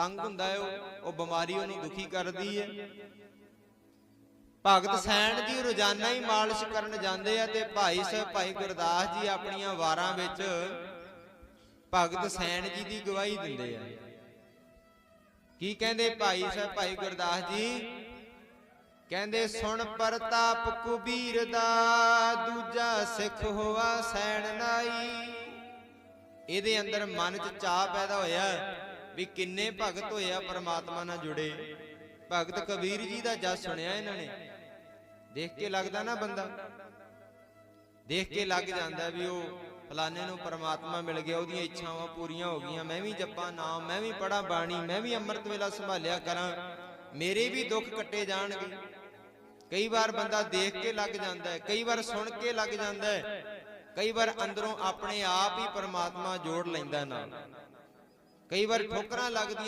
ਤੰਗ ਹੁੰਦਾ ਹੈ ਉਹ ਉਹ ਬਿਮਾਰੀ ਉਹਨੂੰ ਦੁਖੀ ਕਰਦੀ ਹੈ। ਭਗਤ ਸੈਣ ਜੀ ਰੋਜ਼ਾਨਾ ਹੀ ਮਾਲਿਸ਼ ਕਰਨ ਜਾਂਦੇ ਆ ਤੇ ਭਾਈ ਸਾਹਿਬ ਭਾਈ ਗੁਰਦਾਸ ਜੀ ਆਪਣੀਆਂ ਵਾਰਾਂ ਵਿੱਚ ਭਗਤ ਸੈਣ ਜੀ ਦੀ ਗਵਾਹੀ ਦਿੰਦੇ ਆ। ਕੀ ਕਹਿੰਦੇ ਭਾਈ ਸਾਹਿਬ ਭਾਈ ਗੁਰਦਾਸ ਜੀ? ਕਹਿੰਦੇ ਸੁਣ ਪ੍ਰਤਾਪ ਕੁਬੀਰ ਦਾ ਦੂਜਾ ਸਿੱਖ ਹੋਆ ਸੈਣ ਨਾਈ। ਇਹਦੇ ਅੰਦਰ ਮਨ 'ਚ ਚਾਹ ਪੈਦਾ ਹੋਇਆ। ਵੀ ਕਿੰਨੇ ਭਗਤ ਹੋਏ ਆ ਪਰਮਾਤਮਾ ਨਾਲ ਜੁੜੇ। ਭਗਤ ਕਬੀਰ ਜੀ ਦਾ ਜਸ ਸੁਣਿਆ ਇਹਨਾਂ ਨੇ। ਦੇਖ ਕੇ ਲੱਗਦਾ ਨਾ ਬੰਦਾ। ਦੇਖ ਕੇ ਲੱਗ ਜਾਂਦਾ ਵੀ ਉਹ ਫਲਾਣੇ ਨੂੰ ਪਰਮਾਤਮਾ ਮਿਲ ਗਿਆ, ਉਹਦੀਆਂ ਇੱਛਾਵਾਂ ਪੂਰੀਆਂ ਹੋ ਗਈਆਂ। ਮੈਂ ਵੀ ਜਪਾਂ ਨਾਮ, ਮੈਂ ਵੀ ਪੜਾਂ ਬਾਣੀ, ਮੈਂ ਵੀ ਅੰਮ੍ਰਿਤ ਵੇਲਾ ਸੰਭਾਲਿਆ ਕਰਾਂ। ਮੇਰੇ ਵੀ ਦੁੱਖ ਕੱਟੇ ਜਾਣਗੇ। ਕਈ ਵਾਰ ਬੰਦਾ ਦੇਖ ਕੇ ਲੱਗ ਜਾਂਦਾ ਹੈ, ਕਈ ਵਾਰ ਸੁਣ ਕੇ ਲੱਗ ਜਾਂਦਾ ਹੈ। ਕਈ ਵਾਰ ਅੰਦਰੋਂ ਆਪਣੇ ਆਪ ਹੀ ਪਰਮਾਤਮਾ ਜੋੜ ਲੈਂਦਾ ਨਾਲ। ਕਈ ਵਾਰ ਠੋਕਰਾਂ ਲੱਗਦੀਆਂ